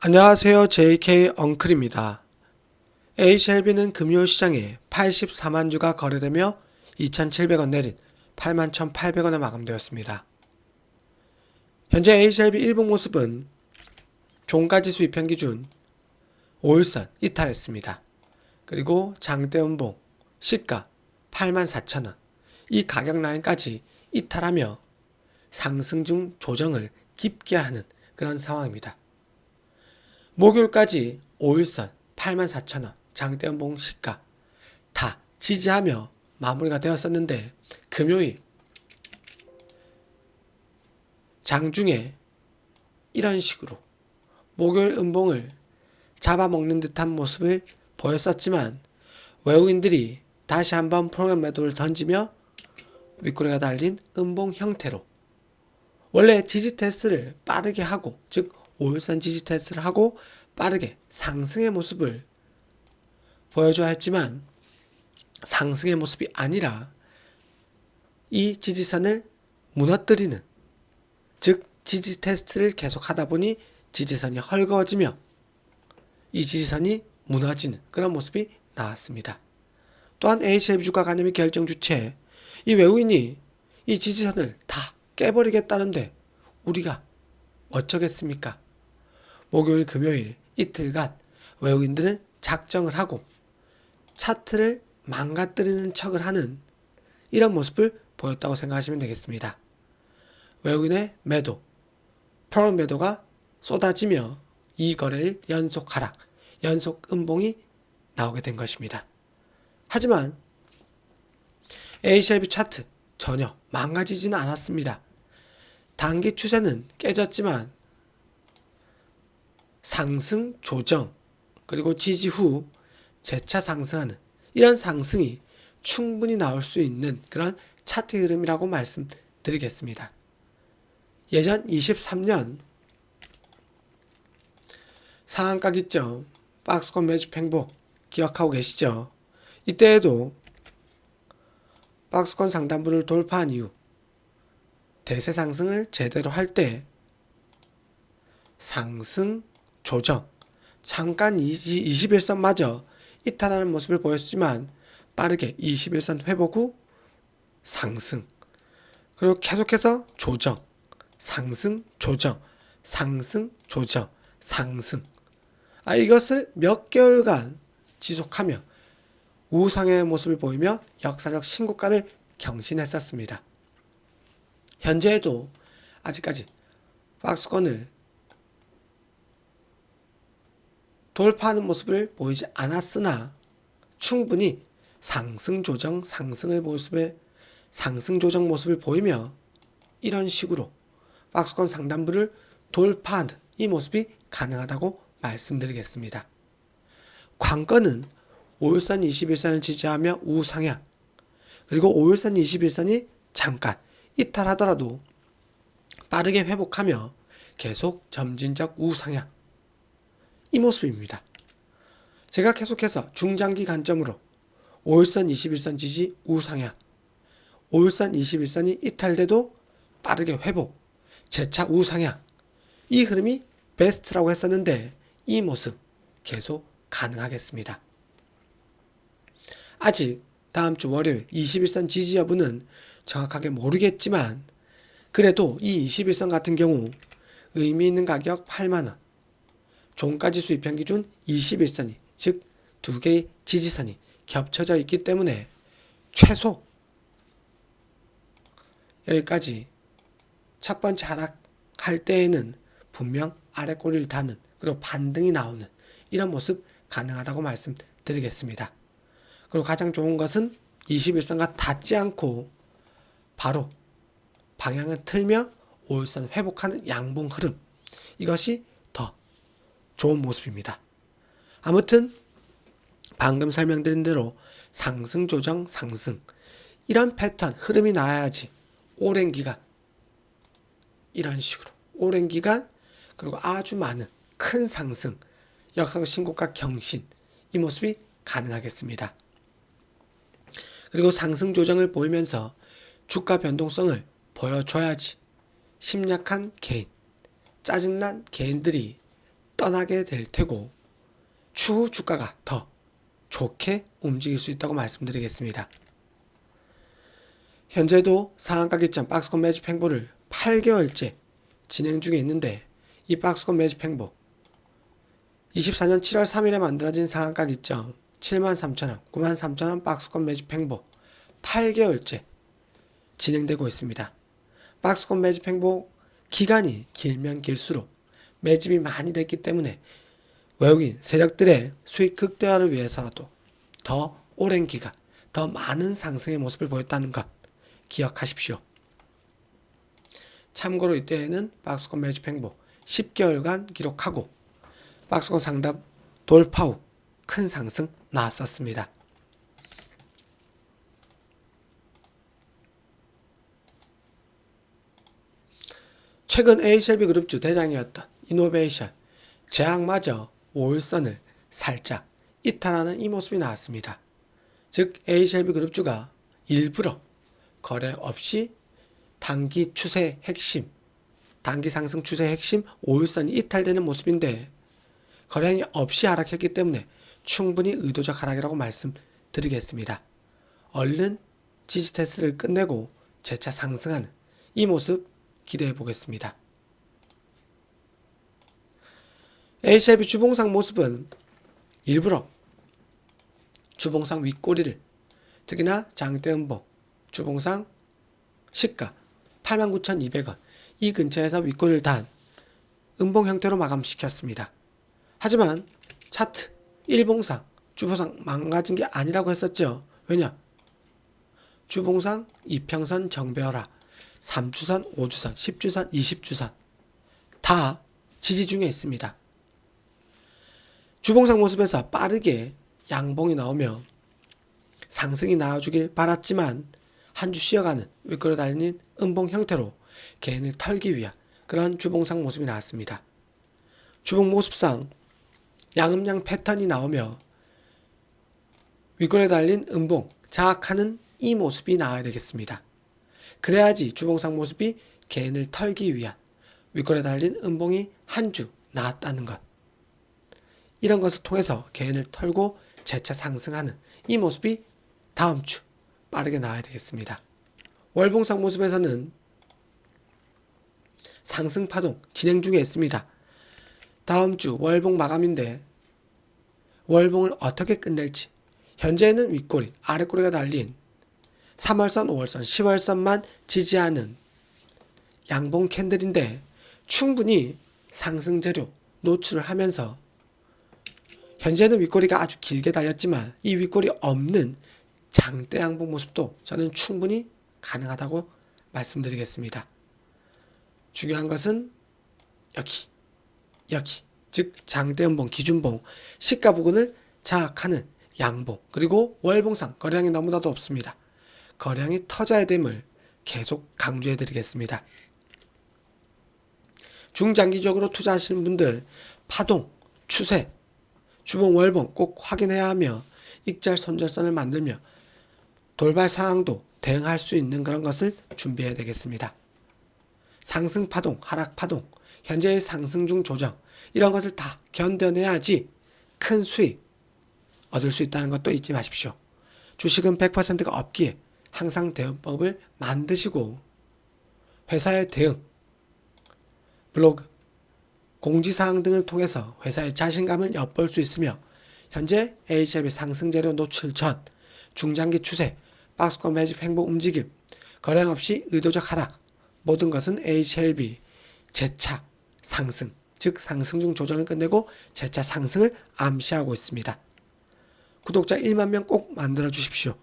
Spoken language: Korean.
안녕하세요. JK 엉클입니다. HLB는 금요일 시장에 84만 주가 거래되며 2,700원 내린 8만 1,800원에 마감되었습니다. 현재 HLB 일봉 모습은 종가지 수입 평기준 5일선 이탈했습니다. 그리고 장대음봉 시가 84,000원 이 가격 라인까지 이탈하며 상승 중 조정을 깊게 하는 그런 상황입니다. 목요일까지 5일선 84,000원 장대음봉 시가 다 지지하며 마무리가 되었었는데 금요일 장중에 이런 식으로 목요일 음봉을 잡아먹는 듯한 모습을 보였었지만 외국인들이 다시 한번 프로그램 매도를 던지며 윗꼬리가 달린 음봉 형태로 원래 지지 테스트를 빠르게 하고 즉 5일선 지지 테스트를 하고 빠르게 상승의 모습을 보여줘야 했지만 상승의 모습이 아니라 이 지지선을 무너뜨리는 즉 지지 테스트를 계속 하다 보니 지지선이 헐거워지며 이 지지선이 무너지는 그런 모습이 나왔습니다. 또한 HLB 주가 관념의 결정 주체 이 외국인이 이 지지선을 다 깨버리겠다는데 우리가 어쩌겠습니까? 목요일, 금요일 이틀간 외국인들은 작정을 하고 차트를 망가뜨리는 척을 하는 이런 모습을 보였다고 생각하시면 되겠습니다. 외국인의 매도, 프로 매도가 쏟아지며 이 거래일 연속 하락, 연속 음봉이 나오게 된 것입니다. 하지만 HLB 차트 전혀 망가지지는 않았습니다. 단기 추세는 깨졌지만 상승 조정 그리고 지지 후 재차 상승하는 이런 상승이 충분히 나올 수 있는 그런 차트 흐름이라고 말씀드리겠습니다. 예전 23년 상한가 기점 박스권 매집 행보 기억하고 계시죠? 이때에도 박스권 상단부를 돌파한 이후 대세 상승을 제대로 할 때 상승 조정 잠깐 21선마저 이탈하는 모습을 보였지만 빠르게 21선 회복 후 상승 그리고 계속해서 조정 상승 조정 상승 조정 상승 아 이것을 몇 개월간 지속하며 우상의 모습을 보이며 역사적 신고가를 경신했었습니다. 현재에도 아직까지 박스권을 돌파하는 모습을 보이지 않았으나 충분히 상승 조정 상승을 모습에 상승 조정 모습을 보이며 이런 식으로 박스권 상단부를 돌파하는 이 모습이 가능하다고 말씀드리겠습니다. 관건은 5일선 21선을 지지하며 우상향 그리고 5일선 21선이 잠깐 이탈하더라도 빠르게 회복하며 계속 점진적 우상향 이 모습입니다. 제가 계속해서 중장기 관점으로 5일선 21선 지지 우상향 5일선 21선이 이탈돼도 빠르게 회복 재차 우상향 이 흐름이 베스트라고 했었는데 이 모습 계속 가능하겠습니다. 아직 다음 주 월요일 21선 지지 여부는 정확하게 모르겠지만 그래도 이 21선 같은 경우 의미 있는 가격 8만원 종가지 수입 평기준 21선이 즉 두 개의 지지선이 겹쳐져 있기 때문에 최소 여기까지 첫 번째 하락할 때에는 분명 아래 꼬리를 다는 그리고 반등이 나오는 이런 모습 가능하다고 말씀드리겠습니다. 그리고 가장 좋은 것은 21선과 닿지 않고 바로 방향을 틀며 5일선 회복하는 양봉 흐름 이것이 더 좋은 모습입니다. 아무튼 방금 설명드린 대로 상승 조정 상승. 이런 패턴 흐름이 나야지 오랜 기간. 이런 식으로. 오랜 기간 그리고 아주 많은 큰 상승. 역사적 신고가 경신. 이 모습이 가능하겠습니다. 그리고 상승 조정을 보이면서 주가 변동성을 보여줘야지 심약한 개인 짜증난 개인들이 떠나게 될 테고 추후 주가가 더 좋게 움직일 수 있다고 말씀드리겠습니다. 현재도 상한가 기점 박스권 매집 행보를 8개월째 진행 중에 있는데 이 박스권 매집 행보 24년 7월 3일에 만들어진 상한가 기점 73,000원, 93,000원 박스권 매집 행보 8개월째 진행되고 있습니다. 박스권 매집 행보 기간이 길면 길수록 매집이 많이 됐기 때문에 외국인 세력들의 수익 극대화를 위해서라도 더 오랜 기간, 더 많은 상승의 모습을 보였다는 것 기억하십시오. 참고로 이때에는 박스권 매집 행보 10개월간 기록하고 박스권 상답 돌파 후 큰 상승 나왔었습니다. 최근 HLB 그룹주 대장이었던 이노베이션 제약마저 5일선을 살짝 이탈하는 이 모습이 나왔습니다. 즉 HLB 그룹주가 일부러 거래 없이 단기 추세 핵심, 단기 상승 추세 핵심 5일선이 이탈되는 모습인데 거래량이 없이 하락했기 때문에 충분히 의도적 하락이라고 말씀드리겠습니다. 얼른 지지 테스트를 끝내고 재차 상승하는 이 모습 기대해 보겠습니다. HLB 주봉상 모습은 일부러 주봉상 윗꼬리를 특히나 장대음봉 주봉상 시가 89,200원 이 근처에서 윗꼬리를 단 음봉 형태로 마감시켰습니다. 하지만 차트 일봉상 주봉상 망가진 게 아니라고 했었죠. 왜냐? 주봉상 이평선 정배열화 3주선, 5주선, 10주선, 20주선 다 지지 중에 있습니다. 주봉상 모습에서 빠르게 양봉이 나오며 상승이 나와주길 바랐지만 한 주 쉬어가는 윗걸어 달리는 음봉 형태로 개인을 털기 위한 그런 주봉상 모습이 나왔습니다. 주봉 모습상 양음양 패턴이 나오며 윗걸에 달린 음봉 자악하는 이 모습이 나와야 되겠습니다. 그래야지 주봉상 모습이 개인을 털기 위한 윗걸에 달린 음봉이 한 주 나왔다는 것. 이런 것을 통해서 개인을 털고 재차 상승하는 이 모습이 다음 주 빠르게 나와야 되겠습니다. 월봉상 모습에서는 상승 파동 진행 중에 있습니다. 다음 주 월봉 마감인데 월봉을 어떻게 끝낼지 현재는 윗꼬리 아랫꼬리가 달린 3월선, 5월선, 10월선만 지지하는 양봉 캔들인데 충분히 상승 재료 노출을 하면서 현재는 윗꼬리가 아주 길게 달렸지만 이 윗꼬리 없는 장대 양봉 모습도 저는 충분히 가능하다고 말씀드리겠습니다. 중요한 것은 여기, 여기, 즉 장대 음봉, 기준봉, 시가 부근을 자악하는 양봉, 그리고 월봉상 거래량이 너무나도 없습니다. 거량이 터져야 됨을 계속 강조해 드리겠습니다. 중장기적으로 투자하시는 분들 파동, 추세, 주봉, 월봉 꼭 확인해야 하며 익절 손절선을 만들며 돌발 상황도 대응할 수 있는 그런 것을 준비해야 되겠습니다. 상승 파동, 하락 파동, 현재의 상승 중 조정 이런 것을 다 견뎌내야지 큰 수익 얻을 수 있다는 것도 잊지 마십시오. 주식은 100%가 없기에 항상 대응법을 만드시고 회사의 대응, 블로그, 공지사항 등을 통해서 회사의 자신감을 엿볼 수 있으며 현재 HLB 상승 재료 노출 전 중장기 추세, 박스권 매집 행보 움직임, 거래량 없이 의도적 하락, 모든 것은 HLB 재차 상승, 즉 상승 중 조정을 끝내고 재차 상승을 암시하고 있습니다. 구독자 1만 명 꼭 만들어 주십시오.